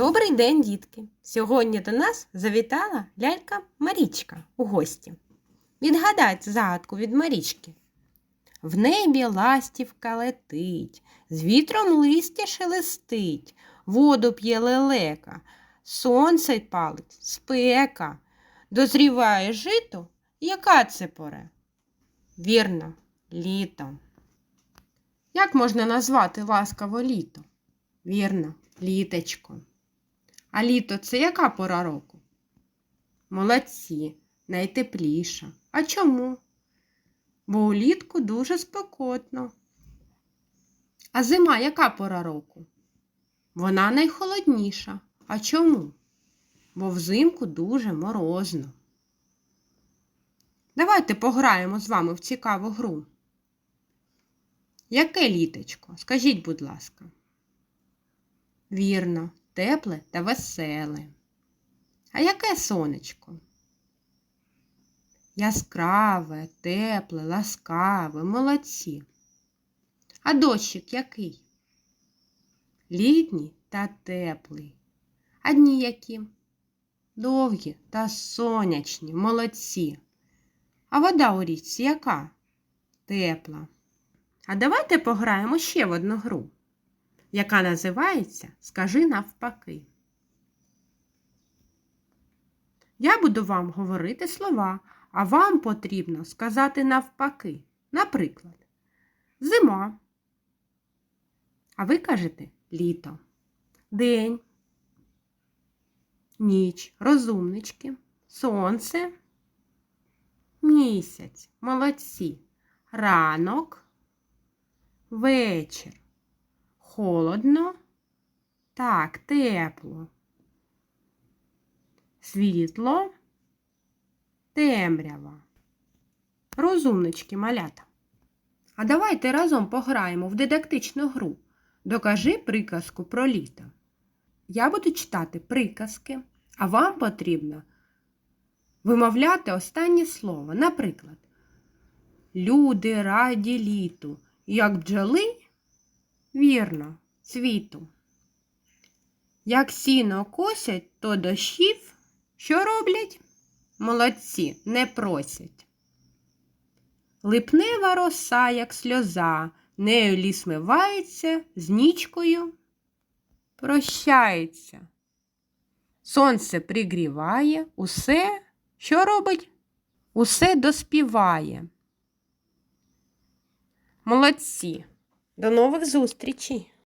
Добрий день, дітки! Сьогодні до нас завітала лялька Марічка у гості. Відгадайте загадку від Марічки. В небі ластівка летить, з вітром листя шелестить, воду п'є лелека, сонце палить, спека. Дозріває жито, яка це пора? Вірно, літо. Як можна назвати ласкаво літо? Вірно, літечко. А літо це яка пора року? Молодці, найтепліша. А чому? Бо улітку дуже спекотно. А зима яка пора року? Вона найхолодніша. А чому? Бо взимку дуже морозно. Давайте пограємо з вами в цікаву гру. Яке літочко? Скажіть, будь ласка. Вірно, тепле та веселе. А яке сонечко? Яскраве, тепле, ласкаве, молодці. А дощик який? Літній та теплий. А дні які? Довгі та сонячні, молодці. А вода у річці яка? Тепла. А давайте пограємо ще в одну гру яка називається Скажи навпаки. Я буду вам говорити слова, а вам потрібно сказати навпаки. Наприклад, зима. А ви кажете літо, день, ніч, розумнички, сонце, місяць, молодці, ранок, вечір. Холодно, так, тепло. Світло, темрява. Розумнички малята. А давайте разом пограємо в дидактичну гру. Докажи приказку про літо. Я буду читати приказки, а вам потрібно вимовляти останнє слово. Наприклад, люди раді літу, як бджоли. Вірно, світу. Як сіно косять, то дощів, що роблять? Молодці, не просять. Липнева роса, як сльоза, нею ліс мивається, з нічкою прощається. Сонце пригріває, усе, що робить? Усе доспіває. Молодці. До нових зустрічей!